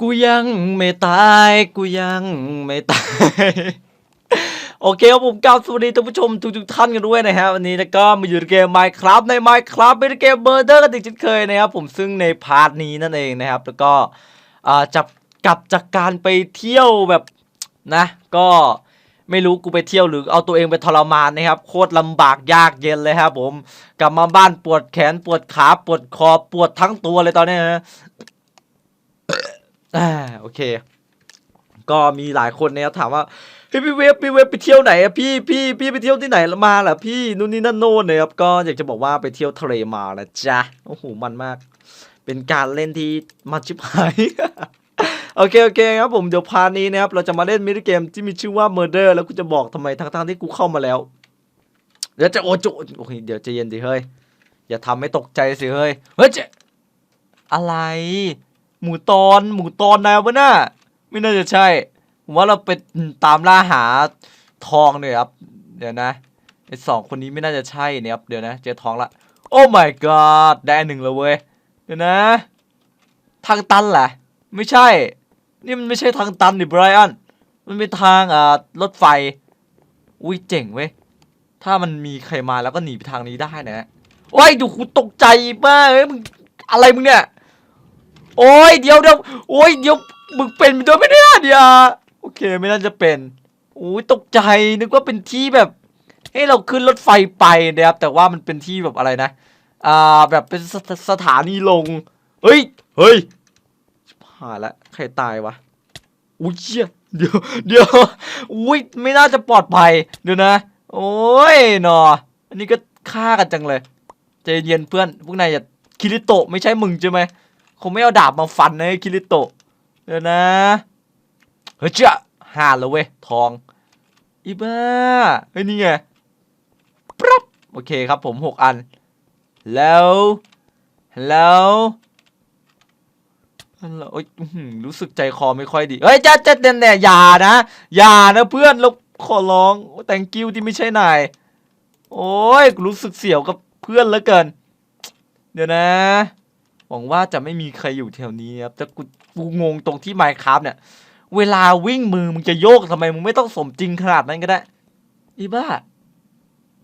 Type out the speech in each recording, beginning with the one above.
กูยังไม่ตาย กูยังไม่ตาย โอเคครับผมกราบสวัสดีท่านผู้ชมทุกๆท่านกันด้วยนะครับวันนี้นะก็มาอยู่ในเกม Minecraft ใน Minecraft เป็นเกมเบอร์เดอร์กันอีกเช่นเคยนะครับผมซึ่งในพาร์ทนี้นั่นเองนะครับ แล้วก็จับกลับจากการไปเที่ยวแบบนะ ก็ไม่รู้กูไปเที่ยวหรือเอาตัวเองไปทรมานนะครับ โคตรลำบากยากเย็นเลยครับผม กลับมาบ้านปวดแขนปวดขาปวดคอปวดทั้งตัวเลยตอนนี้นะ อ่าโอเค ก็มีหลายคนเนี่ยถามว่าเฮ้พี่เวฟพี่เวฟไปเที่ยวไหนอะพี่พี่พี่ไปเที่ยวที่ไหนมาล่ะพี่นู่นนี่นั่นโน่นเนี่ยครับก็อยากจะบอกว่าไปเที่ยวทะเลมาแล้วจ้ะโอ้โหมันมาก เป็นการเล่นที่มันชิบหายโอเคโอเคครับผมเดี๋ยวพานี้นะครับเราจะมาเล่นมินิเกมที่มีชื่อว่า Murder แล้วกูจะบอกทำไมทั้งๆที่กูเข้ามาแล้ว เดี๋ยวจะโอจุโอ้ยเดี๋ยวจะเย็นดิเฮ้ยอย่าทำให้ตกใจสิเฮ้ยเฮ้ยจะอะไร หมูตอนหมูตอนนายวะน่ะไม่น่าจะใช่ผมว่าเราไปตามล่าหาทองเนี่ยครับ เดี๋ยวนะไอสองคนนี้ไม่น่าจะใช่เนี่ยครับเดี๋ยวนะ เจอทองละ โอ้ my god ได้หนึ่งแล้วเว้ยเดี๋ยวนะ ทางตันแหละไม่ใช่ นี่มันไม่ใช่ทางตันดิไบรอันมันเป็นทางอ่ารถไฟ อุ้ยเจ๋งเว้ยถ้ามันมีใครมาแล้วก็หนีไปทางนี้ได้นะโอ้ยดูกูตกใจมากเฮ้ยมึงอะไรมึงเนี่ย โอ้ยเดี๋ยวเดี๋ยวโอ้ยเดี๋ยวมึงเป็นไปด้วยไม่ได้เดี๋ยวโอเคไม่น่าจะเป็นโอ้ยตกใจนึกว่าเป็นที่แบบให้เราขึ้นรถไฟไปนะครับแต่ว่ามันเป็นที่แบบอะไรนะอ่าแบบเป็นสถสถานีลงเฮ้ยเฮ้ยชิบหายละใครตายวะอุ้ยเชี่ยเดี๋ยวเดี๋ยวอุ้ยไม่น่าจะปลอดภัยเดี๋ยวนะ โอ้ยนออันนี้ก็ฆ่ากันจังเลยใจเย็นเพื่อนพวกนายอย่าคิริโตะไม่ใช่มึงใช่ไหม คงไม่เอาดาบมาฟันนะคิริโตะเดี๋ยวนะเฮ้ยเจ้าห้าแล้วเว้ยทองอีบ้าเฮ้ยนี่ไงปั๊บโอเคครับผมหกอัน แล้วแล้วโอ๊ยรู้สึกใจคอไม่ค่อยดีเฮ้ยจ้าจ้าเนี่ยเนี่ยอย่านะอย่านะเพื่อนเราขอร้องแตงกิ้วที่ไม่ใช่นายโอ้ยรู้สึกเสียวกับเพื่อนเหลือเกิน เดี๋ยวนะ วังว่าจะไม่มีใครอยู่แถวนี้ครับแต่กูกูงงตรงที่ไมค์ครับเนี่ย เวลาวิ่งมือมึงจะโยกทำไมมึงไม่ต้องสมจริงขนาดนั้นก็ได้ อีบ้า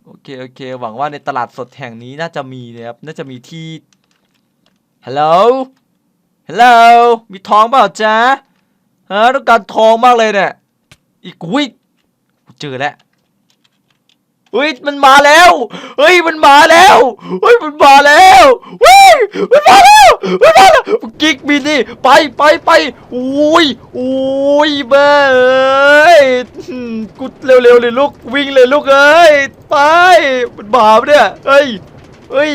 โอเคโอเค หวังว่าในตลาดสดแห่งนี้น่าจะมีนะครับ น่าจะมีที่ ฮัลโหล ฮัลโหล มีทองเปล่าจ๊ะฮะต้องการทองมากเลยเนี่ย อีกวิกูเจอแล้ว เฮ้ยมันมาแล้วเฮ้ยมันมาแล้วเฮ้ยมันมาแล้วเฮ้ยมันมาแล้วมันมาแล้วกิ๊กบินนี่ไปไปไปอุ้ยอุ้ยเบ้เอ้ยอืมกูเร็วๆเลยลูกวิ่งเลยลูกเอ้ยไปมันบาปะเนี่ยเฮ้ยเฮ้ย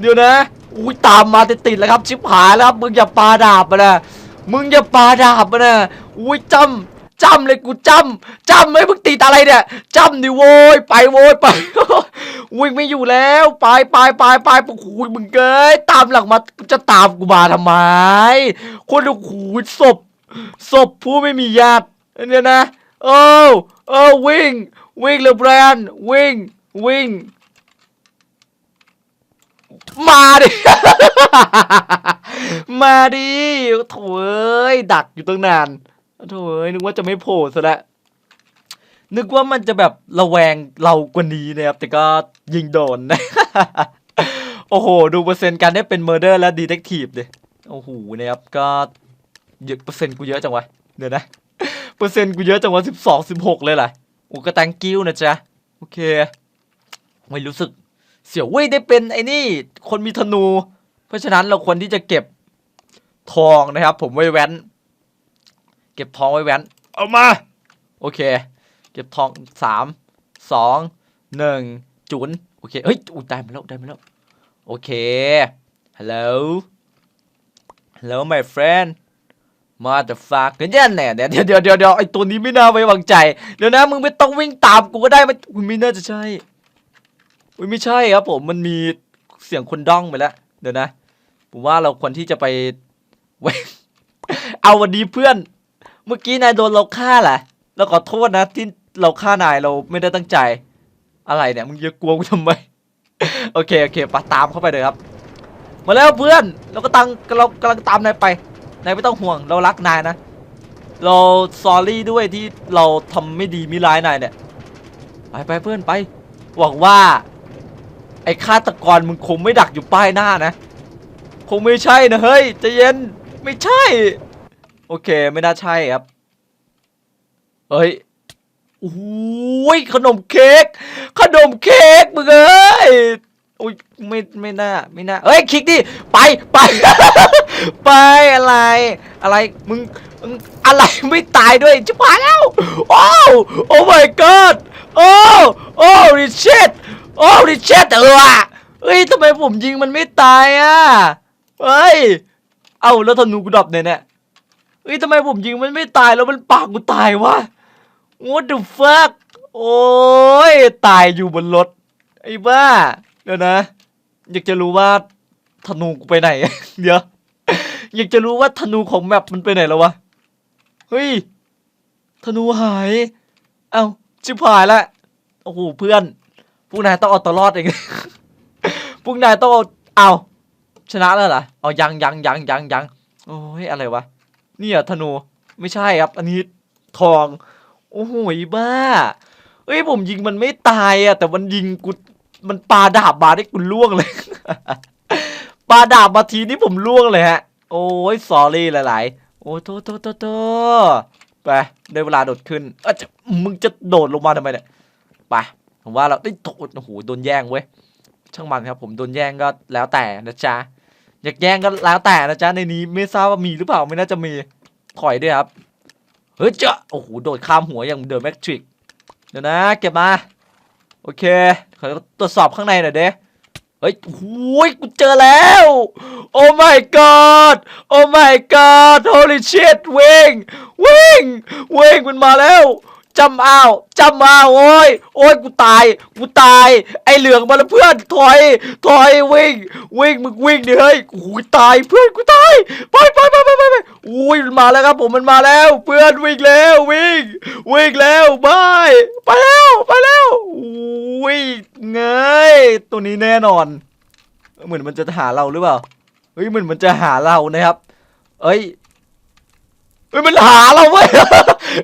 เดี๋ยวนะอุ้ยตามมาติดๆแล้วครับชิบหายแล้วครับมึงอย่าปาดาบมานะมึงอย่าปาดาบมานะอุ้ยจำ จำเลยกูจำจำไม่มึงติดอะไรเนี่ยจำดิโว้ยไปโว้ยไปวิ่งไม่อยู่แล้วไปไปไปไปโอ้โหมึงเกยตามหลังมาจะตามกูมาทำไม คนโอ้โหศพศพผู้ไม่มีญาติเนี่ยนะโอ้โอ้วิ่ง วิ่งเลยแบรนด์วิ่ง วิ่ง มาดิ มาดิโถเอ้ยดักอยู่ตั้งนาน โถ่เอ้ยนึกว่าจะไม่โผล่ซะแล้วนึกว่ามันจะแบบระแวงเรากว่านี้นะครับ แต่ก็ยิงโดนนะโอ้โห ดูเปอร์เซ็นต์การได้เป็นเมอร์เดอร์และดีเทคทีฟดิโอ้โหนะครับก็เยอะเปอร์เซ็นต์กูเยอะจังวะเดี๋ยวนะเปอร์เซ็นต์กูเยอะจังวะสิบสองสิบหกเลยแหละโอ้ก็แตงกิ้วนะจ๊ะ โอเค ไม่รู้สึกเสียวเว้ยได้เป็นไอ้นี่ คนมีธนู เพราะฉะนั้นเราควรที่จะเก็บทองนะครับ ผมไว้แว้น เก็บทองไว้แว้น เอามา โอเค เก็บทองสามสองหนึ่งจุนโอเคเฮ้ยอุ้ยได้มาแล้วได้มาแล้ว โอเค hello hello my friend motherfuck เดี๋ยวเนี่ยเดี๋ยวเดี๋ยวเดี๋ยวเดี๋ยวเดี๋ยวไอตัวนี้ไม่น่าไว้วางใจ เดี๋ยวนะมึงไม่ต้องวิ่งตามกูก็ได้มันอุ๊ยไม่น่าจะใช่อุ้ยไม่ใช่ครับผมมันมีเสียงคนด้องไปแล้วเดี๋ยวนะ ผมว่าเราควรที่จะไปเว้ยเอาวันนี้เพื่อน เมื่อกี้นายโดนเราฆ่าแหละเราขอโทษนะที่เราฆ่านายเราไม่ได้ตั้งใจ อะไรเนี่ยมึงจะกลัวกูทำไม โอเคโอเคปะตามเข้าไปเลยครับ มาแล้วเพื่อนเราก็ตังเรากำลังตามนายไปนายไม่ต้องห่วงเรารักนายนะ เราซอรี่ด้วยที่เราทำไม่ดีมิร้ายนายเนี่ยไปไปเพื่อนไป หวังว่า ไอ้ฆาตกรมึงคงไม่ดักอยู่ป้ายหน้านะ คงไม่ใช่นะเฮ้ยใจเย็นไม่ใช่ โอเคไม่น่าใช่ครับ เฮ้ยโอ้ยขนมเค้กขนมเค้กมึงเอ้ยอุ้ยไม่ไม่น่าไม่น่าเฮ้ยคลิกดิไปไป ไปอะไร อะไรมึงอะไรไม่ตายด้วยชิบหายแล้วโอ้โอ้ my god โอ้โอ้ริเชตโอ้ริเชตเออวะเฮ้ยทำไมผมยิงมันไม่ตายอะเฮ้ย เอาแล้วธนูกูดรอปเนี่ยเนี่ย เฮ้ยทำไมผมยิงมันไม่ตายแล้วมันปากกูตายวะ What the fuck โอ้ยตายอยู่บนรถ ไอ้บ้า เดี๋ยวนะ อยากจะรู้ว่าธนูกูไปไหน เดี๋ยว อยากจะรู้ว่าธนูของแมปมันไปไหนแล้ววะ เฮ้ย ธนูหาย เอ้าชิบหายละ โอ้โหเพื่อน พวกนายต้องเอาตัวรอดเอง พวกนายต้องเอาเอาชนะแล้วเหรอ เอายังยังยังยังยังโอ้ยอะไรวะ เนี่ยธนูไม่ใช่ครับ อันนี้ทอง โอ้โหบ้าเอ้ยผมยิงมันไม่ตายอะแต่มันยิงกูมันปาดาบมาได้กูล่วงเลย ปาดาบมาทีนี้ผมล่วงเลยฮะ โอ้ยสอรี่หลาย ๆ โอ้โตโตโตโตไปได้เวลาโดดขึ้นเอ้ยจะมึงจะโดดลงมาทำไมเนี่ยไปผมว่าเราได้โดดโอ้โหโดนแย่งเว้ยช่างมันครับ ผมโดนแย่งก็แล้วแต่นะจ๊ะ อยากแย่งก็แล้วแต่นะจ๊ะในนี้ไม่ทราบว่ามีหรือเปล่าไม่น่าจะมีถอยด้วยครับเฮ้ยเจ้าโอ้โหโดดข้ามหัวอย่างเดอะแมทริกเดี๋ยวนะเก็บมาโอเคขอตรวจสอบข้างในหน่อยเด้เฮ้ยโอ้ยกูเจอแล้ว โอ้ my god โอ้ my god holy shit วิ่งวิ่งวิ่งมันมาแล้ว จำอ้าวจำอ้าวโอ้ยโอ้ยกูตายกูตาย ไอเหลืองมาแล้วเพื่อนถอยถอยวิ่ง วิ่งมึงวิ่งดิเฮ้ยกูตายเพื่อนกูตายไปไปไปไปไปไปอุ้ยมันมาแล้วครับผมมันมาแล้ว เพื่อนวิ่งแล้ววิ่ง วิ่งแล้วไปไปแล้วไปแล้วอุ้ยเงยตัวนี้แน่นอน เหมือนมันจะหาเราหรือเปล่าเฮ้ยเหมือนมันจะหาเรานะครับ เอ้ยเฮ้ยมันหาเราเว้ย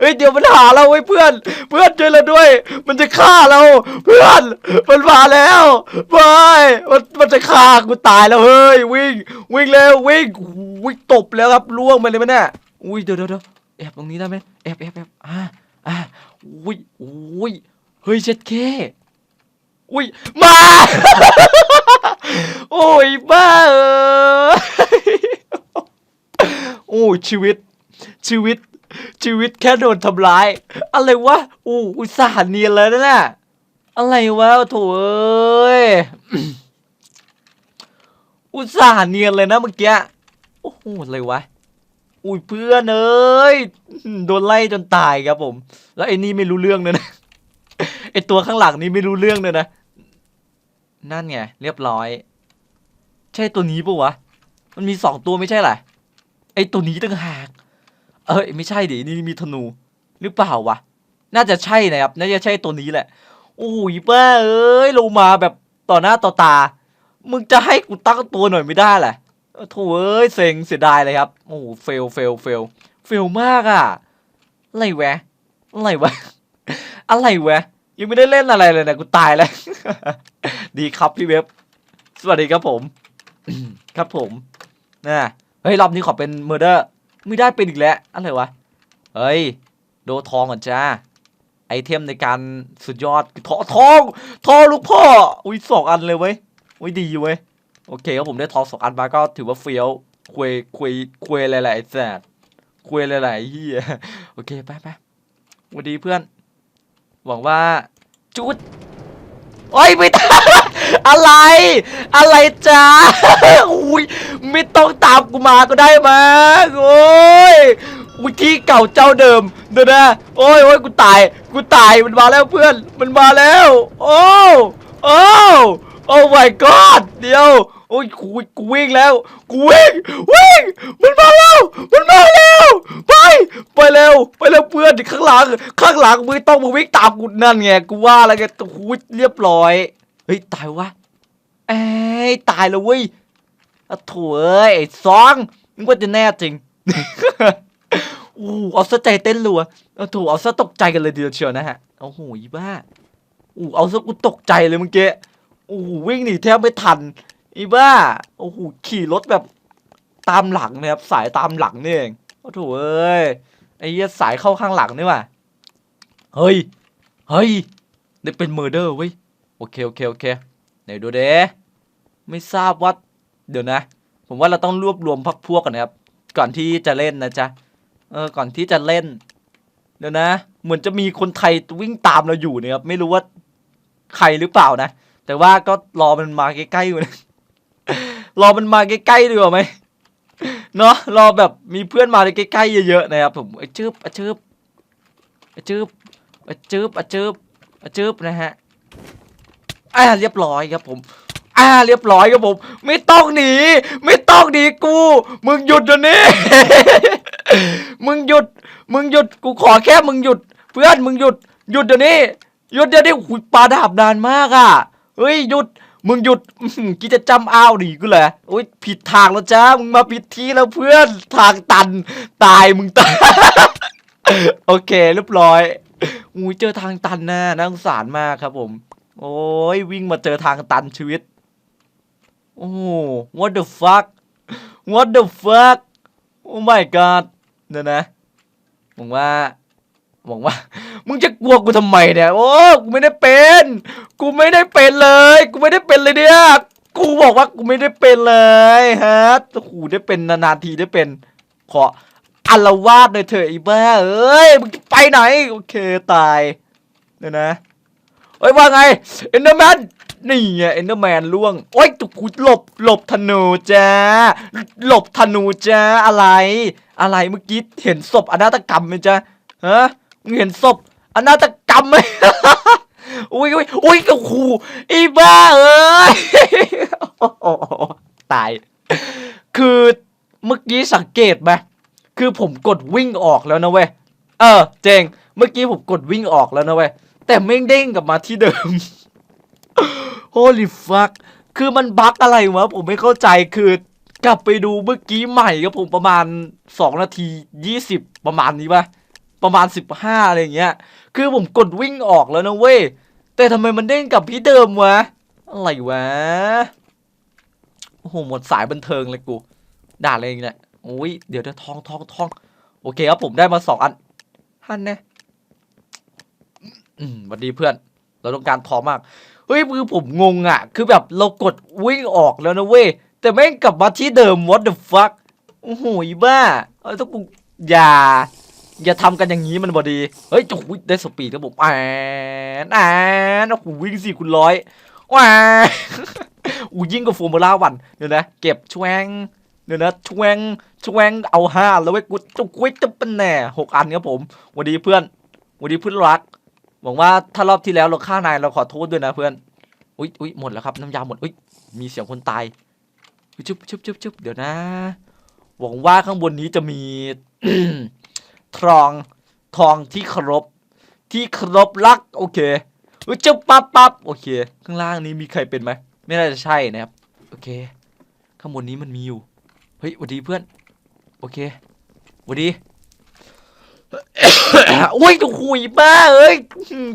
เฮ้ยเดี๋ยวมันหาเราเว้ยเพื่อน เพื่อนช่วยเราด้วย มันจะฆ่าเรา เพื่อนมันมาแล้วไปมันมันจะฆ่ากูตายแล้วเฮ้ยวิ่ง วิ่งเร็ววิ่งวิ่งตบแล้วครับล่วงไปเลยมั้ยเนี่ยอุ้ยเดี๋ยวเดี๋ยวเดี๋ยวแอบตรงนี้ได้ไหมแอบแอบแอบอ่าอ่าอุ้ยอุ้ยเฮ้ยเช็ดเคอุ้ยมาโอ้ยบ้าเอยโอ้ชีวิตชีวิต ชีวิตแค่โดนทำร้าย อะไรวะโอ้อุตส่าห์เนียนเลยนะน่ะอะไรวะโถเอ้ยอุตส่าห์เนียนเลยนะเมื่อกี้โอ้โหอะไรวะอุ้ยเพื่อนเอ้ยโดนไล่จนตายครับผม แล้วไอ้นี่ไม่รู้เรื่องเลยนะไอ้ตัวข้างหลังนี่ไม่รู้เรื่องเลยนะนั่นไงเรียบร้อย ใช่ตัวนี้ปะวะมันมีสองตัวไม่ใช่หรอไอ้ตัวนี้ต่างหาก เอ้ยไม่ใช่ดินี่มีธนู หรือเปล่าวะ น่าจะใช่นะครับ น่าจะใช่ตัวนี้แหละ โอ้ยป้าเอ้ยลงมาแบบต่อหน้าต่อตา มึงจะให้กูตั้งตัวหน่อยไม่ได้แหละโถเอ้ยเซ็งเสียดายเลยครับ โอ้โหเฟลเฟลเฟลเฟลมากอะอะไรแวะ อะไรวะ อะไรแวะ ยังไม่ได้เล่นอะไรเลยนะกูตายแล้ว ดีครับพี่เว็บ สวัสดีครับผม ครับผมนะเฮ้ยรอบนี้ขอเป็นเมอร์เดอร์ ไม่ได้เป็นอีกแล้วอะไรวะเฮ้ยโดทองก่อนจ้าไอเทมในการสุดยอดทองทองทองลูกพ่ออุ้ยสองอันเลยเว้ยอุ้ยดีเว้ยโอเคครับผมได้ทองสองอันมาก็ถือว่าเฟี้ยวคุยคุยคุยอะไรหลายแสดคุยอะไรหลายเฮียโอเคไปไปสวัสดีเพื่อน หวังว่าจุดโอ้ยไม่ อะไร อะไรจ้าอุ้ยไม่ต้องตามกูมาก็ได้มาโอ้ยอุ้ยที่เก่าเจ้าเดิมเดี๋ยวนะโอ้ยโอ้ยกูตาย กูตายมันมาแล้วเพื่อน มันมาแล้ว โอ้โอ้โอ้ my god เดี๋ยวโอ้ยกูกูวิ่งแล้วกูวิ่งวิ่งมันมาแล้วมันมาแล้วไปไปเร็วไปเร็วเพื่อนข้างหลังข้างหลังมึงต้องมาวิ่งตามกูนั่นไงกูว่าอะไรกันโอ้ยเรียบร้อย ฮ้ยตายวะเอ้ยตายแล้วเว้ยอะโถ่เอ้ยไอ้ซองนึกว่าจะแน่จริงอู้เอาซะใจเต้นรัวเอาถูเอาซะตกใจกันเลยทีเดียวเชียวนะฮะโอ้โหอีบ้าอู้เอาซะกูตกใจเลยเมื่อกี้โอ้โหวิ่งหนีแทบไม่ทันอีบ้าโอ้โหขี่รถแบบตามหลังนะครับสายตามหลังนี่เองโอ้โถเอ้ยไอ้เหี้ยสายเข้าข้างหลังนี่ว่ะเฮ้ยเฮ้ยได้เป็นเมอร์เดอร์เว้ย โอเคโอเคโอเคไหนดูเด้ไม่ทราบว่าเดี๋ยวนะ ผมว่าเราต้องรวบรวมพักพวกกันนะครับ ก่อนที่จะเล่นนะจ๊ะเออก่อนที่จะเล่น เดี๋ยวนะ เหมือนจะมีคนไทยวิ่งตามเราอยู่เนี่ยครับไม่รู้ว่าใครหรือเปล่านะ แต่ว่าก็รอมันมาใกล้ๆอยู่นะรอมันมาใกล้ๆดีกว่าไหมเนาะรอแบบมีเพื่อนมาใกล้ๆเยอะๆนะครับผมอจืบอจืบอจืบอจืบอจืบอจืบนะฮะ อ่าเรียบร้อยครับผม อ่าเรียบร้อยครับผม ไม่ต้องหนี ไม่ต้องหนีกู มึงหยุดเดี๋ยวนี้ มึงหยุด มึงหยุด กูขอแค่มึงหยุด เพื่อนมึงหยุด หยุดเดี๋ยวนี้ หยุดเดี๋ยวนี้หุยปลาดาบนานมากอะ เฮ้ยหยุด มึงหยุดกิจะจำอ้าวหนีกูเหรอโอ้ยผิดทางแล้วจ้า มึงมาผิดที่แล้วเพื่อน ทางตัน ตายมึงตาย โอเคเรียบร้อยอุ้ยเจอทางตันนะน่าสงสารมากครับผม โอ้ยวิ่งมาเจอทางตันชีวิต โอ้ what the fuck what the fuck oh my god เดี๋ยนะหวังว่าหวังว่า มึงจะกลัวกูทำไมเนี่ย โอ้ กูไม่ได้เป็น กูไม่ได้เป็นเลย กูไม่ได้เป็นเลยเนี่ย กูบอกว่ากูไม่ได้เป็นเลยฮะโอ้โหได้เป็นนานๆทีได้เป็น ขออลวาดหน่อยเถอะไอ้บ้าเอ้ย มึงจะไปไหน โอเคตายเดี๋ยนะ เฮ้ยว่าไงเอ็นเดอร์แมนนี่ไงเอ็นเดอร์แมนล่วง โอ้ยตุกหลบหลบธนูจ้าหลบธนูจ้าอะไร อะไรเมื่อกี้เห็นศพอนาตกรรมไหมจ้าฮะมึงเห็นศพอนาตกรรมไหมอุ้ยอุ้ยอุ้ยกูขู่อีบ้าเอ้ยตาย คือเมื่อกี้สังเกตไหมคือผมกดวิ่งออกแล้วนะเว้ยเออเจงเมื่อกี้ผมกดวิ่งออกแล้วนะเว้ย แต่ไม่งเด้งกลับมาที่เดิม Holy fuck คือมันบั๊กอะไรวะผมไม่เข้าใจคือกลับไปดูเมื่อกี้ใหม่ครับผมประมาณ 2 นาที 20 ประมาณนี้ปะประมาณ 15 อะไรอย่างเงี้ย คือผมกดวิ่งออกแล้วนะเว้ย แต่ทำไมมันเด้งกลับที่เดิมวะ อะไรวะ โอ้โห หมดสายบันเทิงเลยกู ด่าอะไรเองเนี่ยโอ้ย เดี๋ยวเดี๋ยวทองทองทอง โอเคครับผมได้มาสองอัน ฮันแน่ อืมวัสดีเพื่อน เราต้องการทองมาก เฮ้ยคือผมงงอะ คือแบบเรากดวิ่งออกแล้วนะเว้ย แต่แม่งกลับมาที่เดิม what the fuck โอ้โหบ้าเอ้ยต้องกูอย่า อย่าทำกันอย่างนี้มันบอดี เฮ้ยจุกได้สปีดครับผมแอนแอนโอ้โหวิ่งสี่คูณร้อยแอนอู้ยิ่งกว่าฟอร์มูล่าวันเดี๋ยวนะ เก็บชวงเดี๋ยวนะชวงชวงเอาห้าแล้วเว้ยกูจุกวิจะเป็นแน่หกอันครับผมวัสดีเพื่อนวัสดีเพื่อนรัก หวังว่าถ้ารอบที่แล้วเราฆ่านายเราขอโทษด้วยนะเพื่อนอุ้ยอุ้ยหมดแล้วครับน้ำยาหมดอุ้ยมีเสียงคนตายชุบชุบชุบชุบเดี๋ยวนะ หวังว่าข้างบนนี้จะมีทองทองที่ครพที่ครพรัก โอเคอุ้ยจุบปั๊บปั๊บโอเค ข้างล่างนี้มีใครเป็นไหมไม่น่าจะใช่นะครับโอเค ข้างบนนี้มันมีอยู่เฮ้ยวัสดีเพื่อน โอเควัสดี โอ้ยตคุยบ้าเอ้ย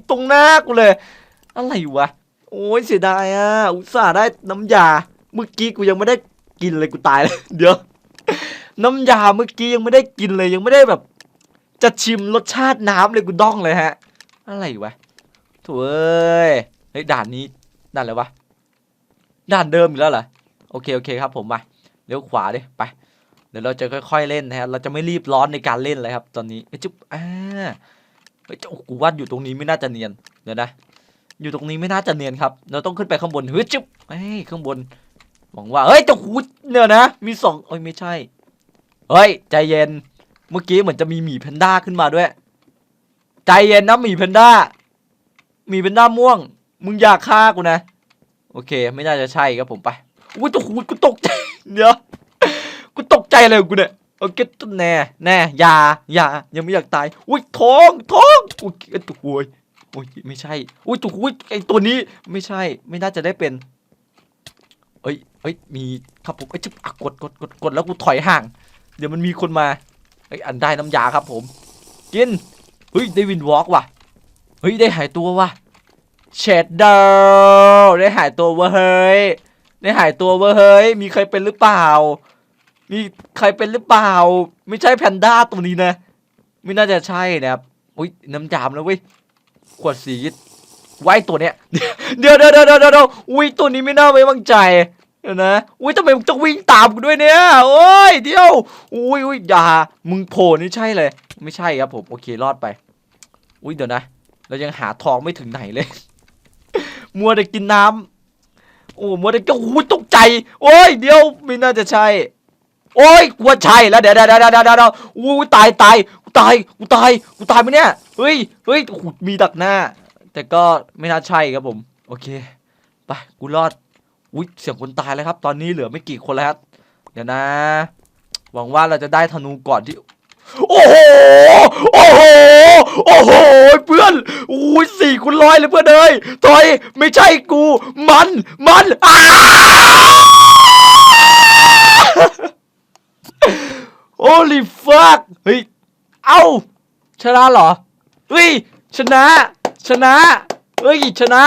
ตรงหน้ากูเลย อะไรวะ โอ้ยเสียดายอะ อุตส่าห์ได้น้ำยา เมื่อกี้กูยังไม่ได้กินเลยกูตายเลยเดี๋ยว น้ำยาเมื่อกี้ยังไม่ได้กินเลยยังไม่ได้แบบ จะชิมรสชาติน้ำเลยกูด้องเลยฮะ อะไรวะถ่เอ้ยเฮ้ยด่านนี้ด่านอะไรวะ ด่านเดิมอีกแล้วเหรอ โอเคโอเคครับผมมาเลี้ยวขวาดิไป ดี๋ยวเราจะค่อยๆเล่นนะฮะเราจะไม่รีบร้อนในการเล่นเลยครับ ตอนนี้เอ้จุ๊บอ่าเฮ้ยเจ้ากูว่าอยู่ตรงนี้ไม่น่าจะเนียนเดี๋ยวนะ อยู่ตรงนี้ไม่น่าจะเนียนครับ เราต้องขึ้นไปข้างบนเฮ้ยจุ๊บเฮ้ยข้างบนหวังว่าเฮ้ยเจ้าหูเนี่ยนะ มีสองเอ้ยไม่ใช่เฮ้ยใจเย็น เมื่อกี้เหมือนจะมีหมีแพนด้าขึ้นมาด้วย ใจเย็นนะหมีแพนด้าหมีแพนด้าม่วง มึงอยากฆ่ากูนะ โอเค ไม่น่าจะใช่ครับผมไปอุ้ยตัวหูกูตกใจเดี๋ยว กูตกใจเลยกูเนี่ยโอเคต้นแน่แน่ยายายังไม่อยากตายอุ้ยท้องท้องอุ้ยไอ้ตัวหวยอุ้ยไม่ใช่อุ้ยตัวอุ้ยไอตัวนี้ไม่ใช่ไม่น่าจะได้เป็นเอ้ยเอ้ยมีครับผมเอ้จึ๊บกดกดกดกดแล้วกูถอยห่าง เดี๋ยวมันมีคนมาไออันได้น้ำยาครับผมกินเฮ้ยได้วินวอล์กว่ะเฮ้ยได้หายตัวว่ะเชดเดอร์ได้หายตัวเว้ยเฮ้ยได้หายตัวเว้ยเฮ้ยมีใครเป็นหรือเปล่า มีใครเป็นหรือเปล่า ไม่ใช่แพนด้าตัวนี้นะ ไม่น่าจะใช่นะครับอุ้ยน้ำจามแล้วเว้ยขวดสีไว้ตัวเนี้ยเดี๋ยวเดี๋ยวเดี๋ยวเดี๋ยวเดี๋ยวอุ้ยตัวนี้ไม่น่าไว้วางใจเดี๋ยวนะอุ้ยทำไมมึงต้องวิ่งตามกูด้วยเนี่ยโอ้ยเดี๋ยวอุ้ยอุ้ยอย่ามึงโผล่นี่ใช่เลย ไม่ใช่ครับผมโอเครอดไป อุ้ยเดี๋ยวนะ เรายังหาทองไม่ถึงไหนเลย มัวแต่กินน้ำโอ้มัวแต่ก็โอ้ยตกใจ โอ้ยเดี๋ยวไม่น่าจะใช่ โอ้ยกลัวใช่แล้วเดี๋ยวเดี๋ยวเดี๋ยวเดี๋ยวเดี๋ยวอู้ยตายตายกูตายกูตายกูตายไหมเนี่ยเฮ้ยเฮ้ยโอ้โหมีดักหน้า แต่ก็ไม่น่าใช่ครับผม โอเคไปกูรอดอุ้ยเสียงคนตายแล้วครับ ตอนนี้เหลือไม่กี่คนแล้วเดี๋ยวนะ หวังว่าเราจะได้ธนูก่อนที่โอ้โห โอ้โห โอ้โห เพื่อนอุ้ยสี่คูณร้อยเลยเพื่อนเอ้ยถอย ไม่ใช่กู มัน มันอ้า โอ้ลิฟักเฮ้ย เอ้า ชนะเหรอ เฮ้ย ชนะ ชนะ เฮ้ย ชนะ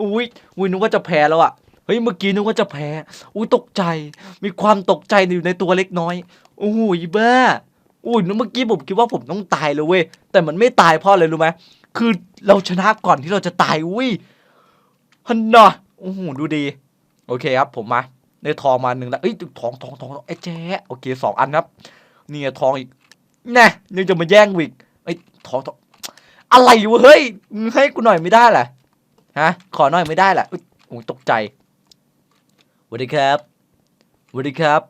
อุ้ยอุ้ยนึกว่าจะแพ้แล้วอะเฮ้ย เมื่อกี้นึกว่าจะแพ้ อุ้ยตกใจ มีความตกใจอยู่ในตัวเล็กน้อยโอ้โหบ้าอุ้ยเมื่อกี้ผมคิดว่าผมต้องตายเลยเว้ย แต่มันไม่ตายเพราะอะไรรู้ไหม คือเราชนะก่อนที่เราจะตายอุ้ยฮันน่ะโอ้โห ดูดี โอเคครับ ผมมา ได้ทองมาหนึ่งแล้วเอ้ยทองทองทองไอ้แจ๊โอเคสองอันครับเนี่ไงทองอีกแน่ยังจะมาแย่งวิกไอ้ยทองทองอะไรวะเฮ้ยให้กูหน่อยไม่ได้เหรอฮะขอหน่อยไม่ได้เหรออุ๊ยโอ้ยตกใจสวัสดีครับสวัสดีครับ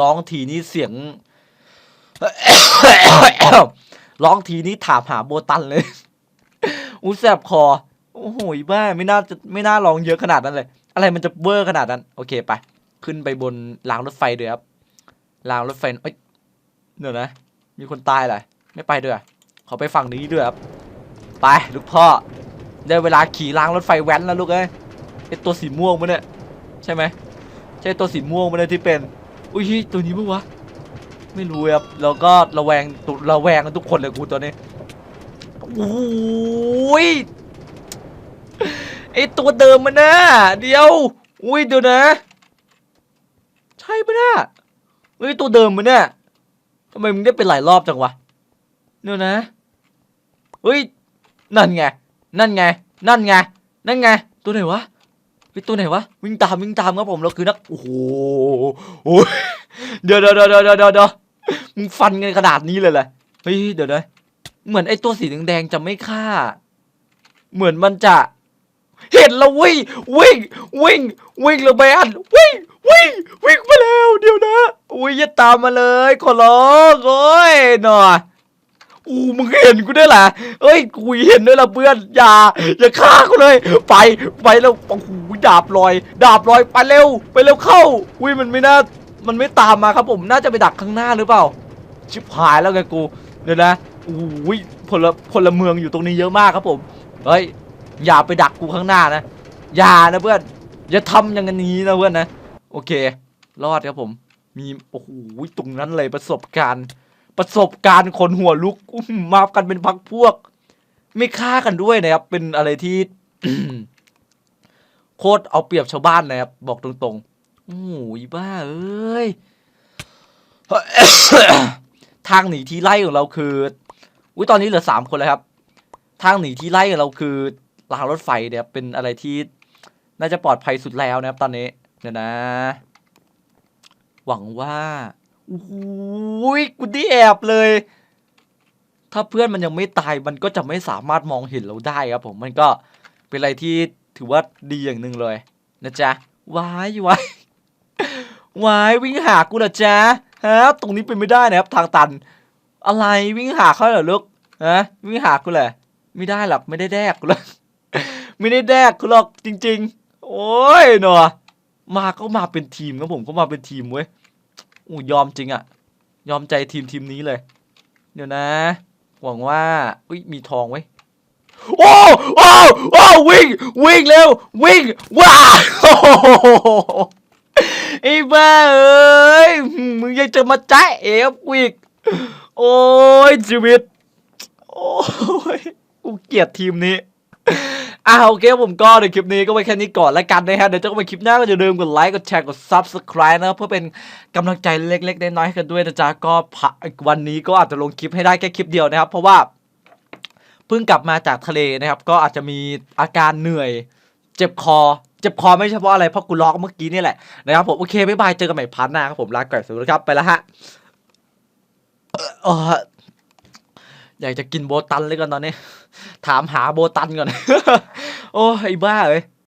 ร้องทีนี้เสียงร้องทีนี้ถามหาโบตันเลยอู้แสบคอโอ้โหบ้าไม่น่าจะไม่น่าร้องเยอะขนาดนั้นเลย อะไรมันจะเวอร์ขนาดนั้น โอเคไป ขึ้นไปบนรางรถไฟด้วยครับรางรถไฟเอ้ยเดี๋ยวนะ มีคนตายเหรอไม่ไปด้วยขอไปฝั่งนี้ด้วยครับไปลูกพ่อได้เวลาขี่รางรถไฟแว้นแล้วลูกเอ้ยไอตัวสีม่วงมันเนี่ยใช่ไหมใช่ตัวสีม่วงมันเนี่ยที่เป็นอุ้ยตัวนี้มั้วะไม่รู้ครับแล้วก็ระแวงตุระแวงกันทุกคนเลยกูตัวนี้โอ้ยไอตัวเดิมมันนะเดียวอุ้ยเดี๋ยวนะ ใช่ปะเนี่ยเฮ้ยตัวเดิมมันเนี่ยทำไมมึงได้เป็นหลายรอบจังวะเดี๋ยวนะเฮ้ยนั่นไงนั่นไง นั่นไง นั่นไง ตัวไหนวะเฮ้ยตัวไหนวะวิ่งตามวิ่งตามครับผมเราคือนักโอ้โหเดี๋ยวเดี๋ยวเดี๋ยวเดี๋ยวเดี๋ยวมึงฟันกันขนาดนี้เลยเหรอเฮ้ยเดี๋ยวนะเหมือนไอ้ตัวสีแดงๆจะไม่ฆ่า เหมือนมันจะ เห็นแล้ววิ่งวิ่งวิ่งวิ่งเลยแบนวิ่งวิ่งวิ่งไปแล้วเดี๋ยวนะอุ้ยอย่าตามมาเลยขอร้องโอ้ยหน่อยอูมึงเห็นกูด้วยเหรอเอ้ยกูเห็นด้วยล่ะเพื่อนอย่าอย่าฆ่ากูเลยไปไปแล้วโอ้โหดาบลอย ดาบลอยไปเร็วไปเร็วเข้าอุ้ยมันไม่น่ามันไม่ตามมาครับผมน่าจะไปดักข้างหน้าหรือเปล่า ชิบหายแล้วไงกูเดี๋ยวนะอุ้ยพลพลเมืองอยู่ตรงนี้เยอะมากครับผมเฮ้ย อย่าไปดักกูข้างหน้านะ อย่านะเพื่อน อย่าทำอย่างนี้นะเพื่อนนะ โอเค รอดครับผม มี โอ้โห ตรงนั้นเลยประสบการณ์ ประสบการณ์คนหัวลุกมากันเป็นพักพวก ไม่ฆ่ากันด้วยนะครับ เป็นอะไรที่โคตรเอาเปรียบชาวบ้านนะครับ บอกตรงๆ โอ้ยบ้าเอ้ย ทางหนีที่ไล่ของเราคือ อุ้ยตอนนี้เหลือสามคนแล้วครับ ทางหนีที่ไล่ของเราคือ รางรถไฟเนี่ยเป็นอะไรที่น่าจะปลอดภัยสุดแล้วนะครับตอนนี้เดี๋ยวนะ หวังว่าอุ้ยกูได้แอบเลย ถ้าเพื่อนมันยังไม่ตายมันก็จะไม่สามารถมองเห็นเราได้ครับผมมันก็เป็นอะไรที่ถือว่าดีอย่างหนึ่งเลยนะจ๊ะวายวายวายวิ่งหากูเหรอจ๊ะฮะตรงนี้เป็นไม่ได้นะครับทางตัน อะไรวิ่งหาเขาเหรอลูกฮะวิ่งหากูเหรอไม่ได้หรอกไม่ได้แดกกูหรอก ไม่ได้แดกกูหรอกจริง ๆ โอ้ยหนอมาก็มาเป็นทีมครับผมก็มาเป็นทีมเว้ยโอ้ยอมจริงอะยอมใจทีมทีมนี้เลย เดี๋ยวนะ หวังว่าอุ้ยมีทองไว้โอ้โอ้โอ้วิ่งวิ่งเร็ววิ่งว้าไอ้บ้าเอ้ยมึงยังจะมาจ้าเอฟกูอีกโอ้ยชีวิต โอ้ยกูเกลียดทีมนี้ อะโอเคผมก็ในคลิปนี้ก็ไว้แค่นี้ก่อนแล้วกันนะฮะเดี๋ยวเจอกันใหม่คลิปหน้าก็อย่าลืมกดไลค์กดแชร์กด subscribe นะครับเพื่อเป็นกำลังใจเล็กๆน้อยๆให้กันด้วยนะจ๊ะก็พะวันนี้ก็อาจจะลงคลิปให้ได้แค่คลิปเดียวนะครับ เพราะว่าเพิ่งกลับมาจากทะเลนะครับ ก็อาจจะมีอาการเหนื่อย เจ็บคอ เจ็บคอไม่ใช่เพราะอะไรเพราะกูล็อกเมื่อกี้นี่แหละนะครับผมโอเคบ๊ายบายเจอกันใหม่พาร์ทหน้าครับผมลาก่อนสวัสดีครับไปแล้วฮะเอ่ออยากจะกินโบตันเลยกันตอนนี้ ถามหาโบตันก่อน โอ้ยไอ้บ้าเอ้ย